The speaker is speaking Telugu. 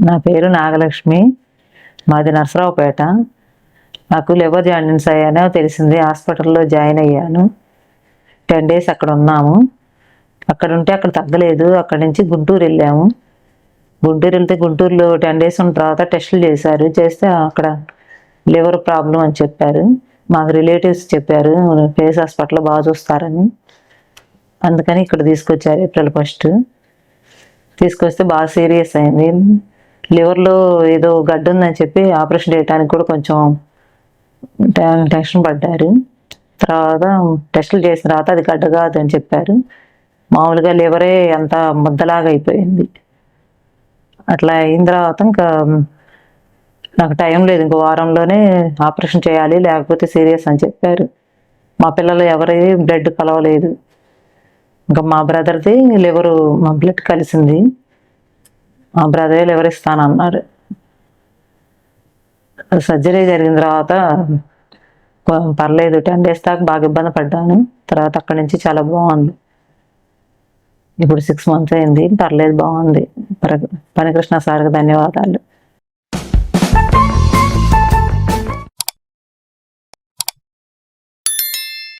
నా పేరు నాగలక్ష్మి. మాది నరసరావుపేట. నాకు లివర్ జాయింట్స్ అయ్యానో తెలిసింది. హాస్పిటల్లో జాయిన్ అయ్యాను. టెన్ డేస్ అక్కడ ఉన్నాము. అక్కడ ఉంటే అక్కడ తగ్గలేదు. అక్కడి నుంచి గుంటూరు వెళ్ళాము. గుంటూరు వెళ్తే గుంటూరులో టెన్ డేస్ ఉన్న తర్వాత టెస్టులు చేశారు. చేస్తే అక్కడ లివర్ ప్రాబ్లం అని చెప్పారు. మాకు రిలేటివ్స్ చెప్పారు. పేస్ హాస్పిటల్లో బాగా చూస్తారని. అందుకని ఇక్కడ తీసుకొచ్చారు ఏప్రిల్ ఫస్ట్. తీసుకొస్తే బాగా సీరియస్ అయింది. లివర్లో ఏదో గడ్డ ఉందని చెప్పి ఆపరేషన్ చేయడానికి కూడా కొంచెం టెన్షన్ పడ్డారు. తర్వాత టెస్టులు చేసిన తర్వాత అది గడ్డ కాదు అని చెప్పారు. మామూలుగా లివరే అంత ముద్దలాగా అయిపోయింది. అట్లా అయిన తర్వాత ఇంకా నాకు టైం లేదు ఇంకో వారంలోనే ఆపరేషన్ చేయాలి లేకపోతే సీరియస్ అని చెప్పారు. మా పిల్లలు ఎవరి బ్లడ్ కలవలేదు. ఇంకా మా బ్రదర్ది లివరు మా బ్లడ్ కలిసింది. మా బ్రదర్లు లివర్ ఇస్తానన్నారు సర్జరీ జరిగిన తర్వాత పర్లేదు టెన్ డేస్ దాకా బాగా ఇబ్బంది పడ్డాను. తర్వాత అక్కడి నుంచి చాలా బాగుంది. ఇప్పుడు సిక్స్ మంత్స్ అయింది. పర్లేదు బాగుంది. పర- పనికృష్ణ సార్కి ధన్యవాదాలు.